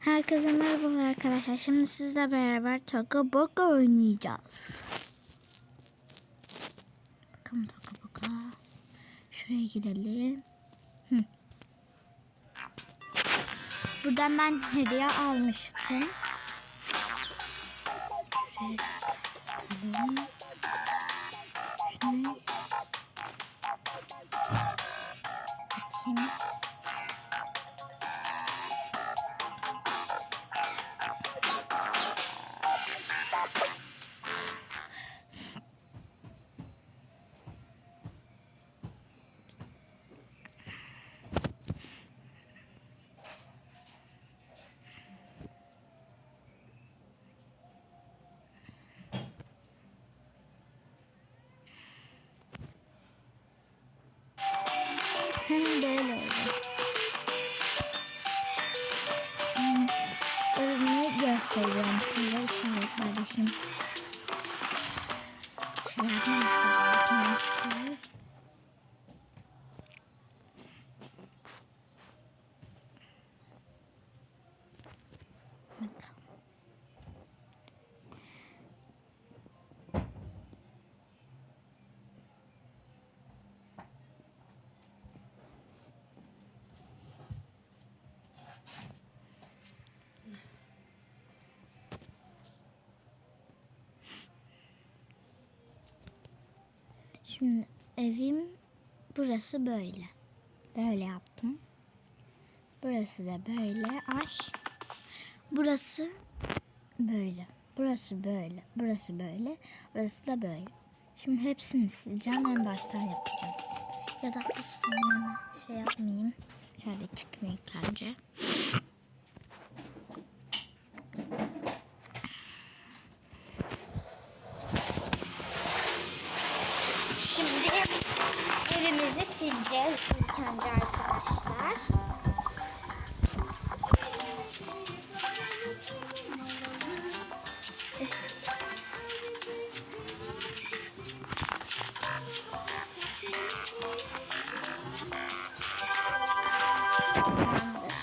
Herkese merhaba arkadaşlar. Şimdi sizle beraber Toka Boka oynayacağız. Bakalım Toka Boka. Şuraya gidelim. Hı. Buradan ben hediye almıştım. Şuraya bakalım. Bakayım. Şöyle göstereyim. Bakalım. Şimdi evim burası böyle. Böyle yaptım. Burası da böyle. Ay. Burası böyle. Burası böyle. Burası böyle. Burası da böyle. Şimdi hepsini sileceğim. En baştan yapacağım. Ya da hiç. Şey yapmayayım. Şöyle çıkmayayım bence. Şimdi evimizi sileceğiz ilk önce arkadaşlar. Tamamdır.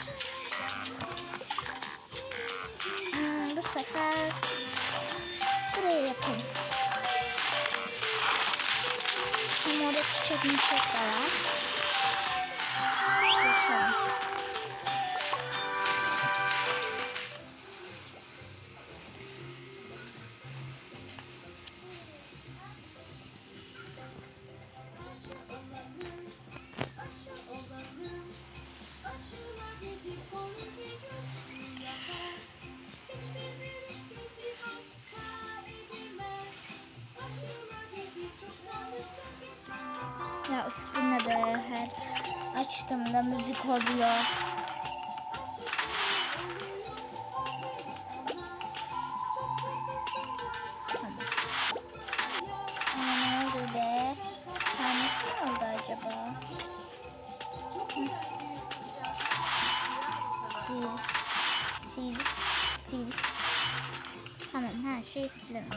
Hmm, bu sefer orada çiçek çiçek de var. Ya üstüne de her açtığımda müzik oluyor. Ne be? Acaba? Sil. Sil. Sil. Tamam her şey silelim.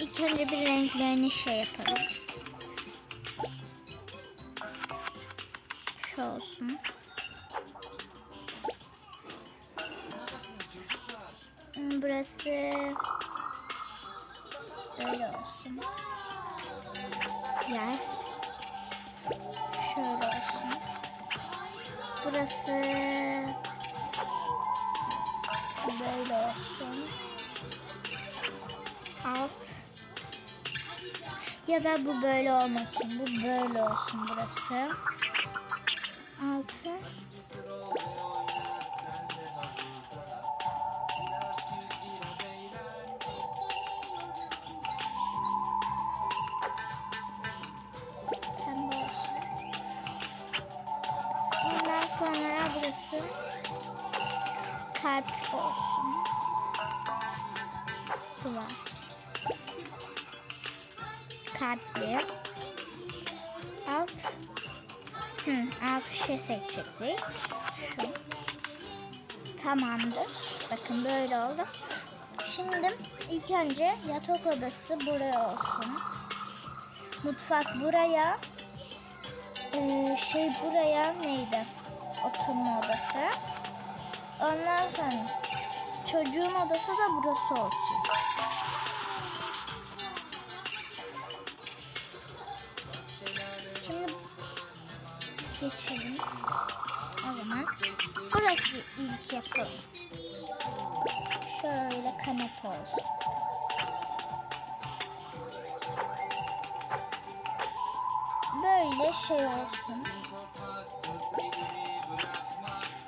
İlk önce bir renklerini şey yapalım. Şu olsun. Hmm, Burası böyle olsun. Yer. Şöyle olsun. Burası böyle olsun. Alt. Ya da bu böyle olmasın. Bu böyle olsun burası. Altı. Ondan sonra burası kalp olsun. Bu var. Kalpli. Alt. Hı, alt bir şey seçecektik. Şu. Tamamdır. Bakın böyle oldu. Şimdi ilk önce yatak odası buraya olsun. Mutfak buraya. Ee, şey buraya neydi? Oturma odası. Ondan sonra çocuğun odası da burası olsun. Geçelim. O zaman burası ilk yapalım. Şöyle kanepe olsun. Böyle şey olsun.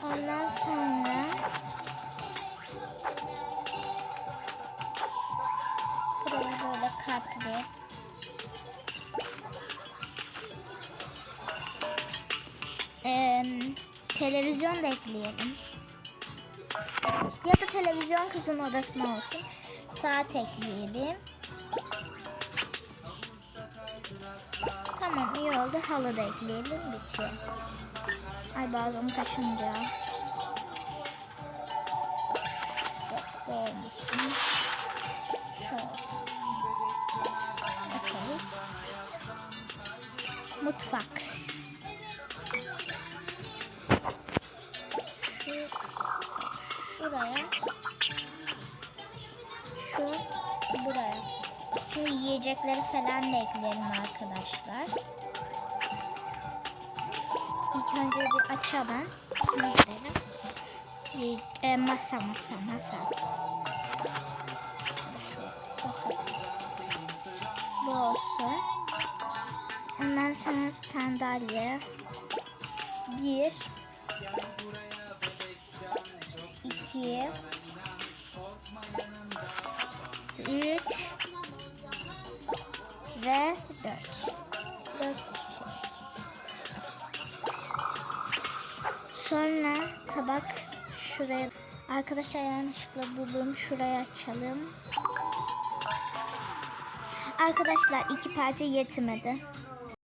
Ondan sonra buraya böyle kalpli Televizyon da ekleyelim. Ya da televizyon kızın odasına olsun. Saat ekleyelim. Tamam iyi oldu. Halı da ekleyelim. Bitiyor. Ay bazen kaşınca. Bu olmasın. Şu olsun. Okey. Mutfak. Şuraya. Şu buraya. Şimdi yiyecekleri falan da ekleyelim arkadaşlar. İlk önce bir açalım. Şunu e, masa masa masa. Şu. Bu olsun. Ondan sonra sandalye. Bir. İki, üç ve dört. Dört kişilik. Sonra tabak şuraya. Arkadaşlar yanlışlıkla buldum. Şuraya açalım. Arkadaşlar iki parça yetmedi.